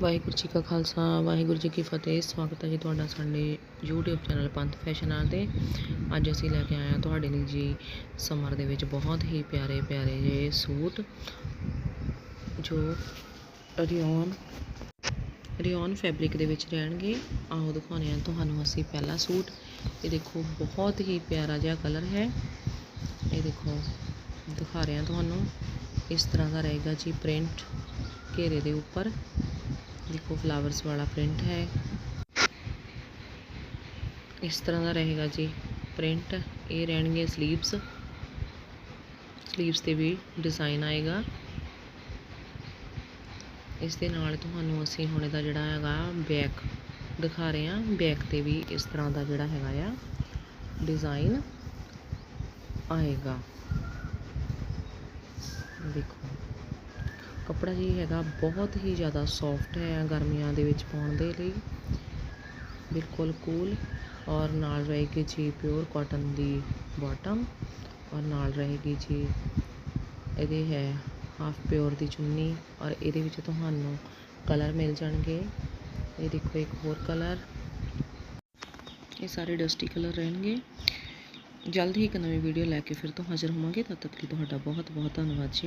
ਵਾਹਿਗੁਰੂ ਜੀ ਕਾ ਖਾਲਸਾ, ਵਾਹਿਗੁਰੂ ਜੀ ਕੀ ਫਤਿਹ। ਸਵਾਗਤ ਹੈ ਜੀ ਤੁਹਾਡਾ ਸਾਡੇ YouTube ਚੈਨਲ ਪੰਥ ਫੈਸ਼ਨਾਂ ਤੇ ਅੱਜ ਅਸੀਂ ਲੈ ਕੇ ਆਏ ਹਾਂ ਤੁਹਾਡੇ ਲਈ ਜੀ ਸਮਰ ਦੇ ਵਿੱਚ ਬਹੁਤ ਹੀ ਪਿਆਰੇ ਪਿਆਰੇ ਜਿਹੇ ਸੂਟ, ਜੋ ਰਿਓਨ ਰਿਓਨ ਫੈਬਰਿਕ ਦੇ ਵਿੱਚ ਰਹਿਣਗੇ। ਆਓ ਦਿਖਾਉਂਦੇ ਹਾਂ ਤੁਹਾਨੂੰ ਅਸੀਂ ਪਹਿਲਾ ਸੂਟ। ਇਹ ਦੇਖੋ, ਬਹੁਤ ਹੀ ਪਿਆਰਾ ਜਿਹਾ ਕਲਰ ਹੈ। ਇਹ ਦੇਖੋ, ਦਿਖਾ ਰਹੇ ਹਾਂ ਤੁਹਾਨੂੰ। ਇਸ ਤਰ੍ਹਾਂ ਦਾ ਰਹੇਗਾ ਜੀ ਪ੍ਰਿੰਟ ਘੇਰੇ ਦੇ ਉੱਪਰ। ਦੇਖੋ ਫਲਾਵਰਸ ਵਾਲਾ ਪ੍ਰਿੰਟ ਹੈ। ਇਸ ਤਰ੍ਹਾਂ ਦਾ ਰਹੇਗਾ ਜੀ ਪ੍ਰਿੰਟ ਇਹ ਰਹਿਣਗੇ ਸਲੀਵਸ ਸਲੀਵਸ ਤੇ ਵੀ ਡਿਜ਼ਾਈਨ ਆਏਗਾ। ਇਸ ਦੇ ਨਾਲ ਤੁਹਾਨੂੰ ਅਸੀਂ ਹੁਣ ਇਹਦਾ ਜਿਹੜਾ ਹੈਗਾ ਬੈਕ ਦਿਖਾ ਰਹੇ ਹਾਂ। ਬੈਕ ਤੇ ਵੀ ਇਸ ਤਰ੍ਹਾਂ ਦਾ ਜਿਹੜਾ ਹੈਗਾ ਆ ਡਿਜ਼ਾਈਨ ਆਏਗਾ। ਦੇਖੋ। ਕੱਪੜਾ ਜੀ ਹੈਗਾ ਬਹੁਤ ਹੀ ਜ਼ਿਆਦਾ ਸੌਫਟ ਹੈ ਗਰਮੀਆਂ ਦੇ ਵਿੱਚ ਪਾਉਣ ਦੇ ਲਈ। ਬਿਲਕੁਲ ਕੂਲ ਔਰ ਨਾਲ ਰਹੇਗੀ ਜੀ ਪਿਓਰ ਕਾਟਨ ਦੀ ਬਾਟਮ ਔਰ ਨਾਲ ਰਹੇਗੀ ਜੀ ਇਹਦੇ ਹੈ ਹਾਫ ਪਿਓਰ ਦੀ ਚੁੰਨੀ ਔਰ ਇਹਦੇ ਵਿੱਚ ਤੁਹਾਨੂੰ ਕਲਰ ਮਿਲ ਜਾਣਗੇ। ਇਹ ਦੇਖੋ ਇੱਕ ਹੋਰ ਕਲਰ ਇਹ ਸਾਰੇ ਡਸਟੀ ਕਲਰ ਰਹਿਣਗੇ। ਜਲਦ ਹੀ ਇੱਕ ਨਵੀਂ ਵੀਡੀਓ ਲੈ ਕੇ ਫਿਰ ਤੋਂ ਹਾਜ਼ਰ ਹੋਵਾਂਗੇ। ਤਦ ਤੱਕ ਲਈ ਤੁਹਾਡਾ ਬਹੁਤ ਬਹੁਤ ਧੰਨਵਾਦ ਜੀ।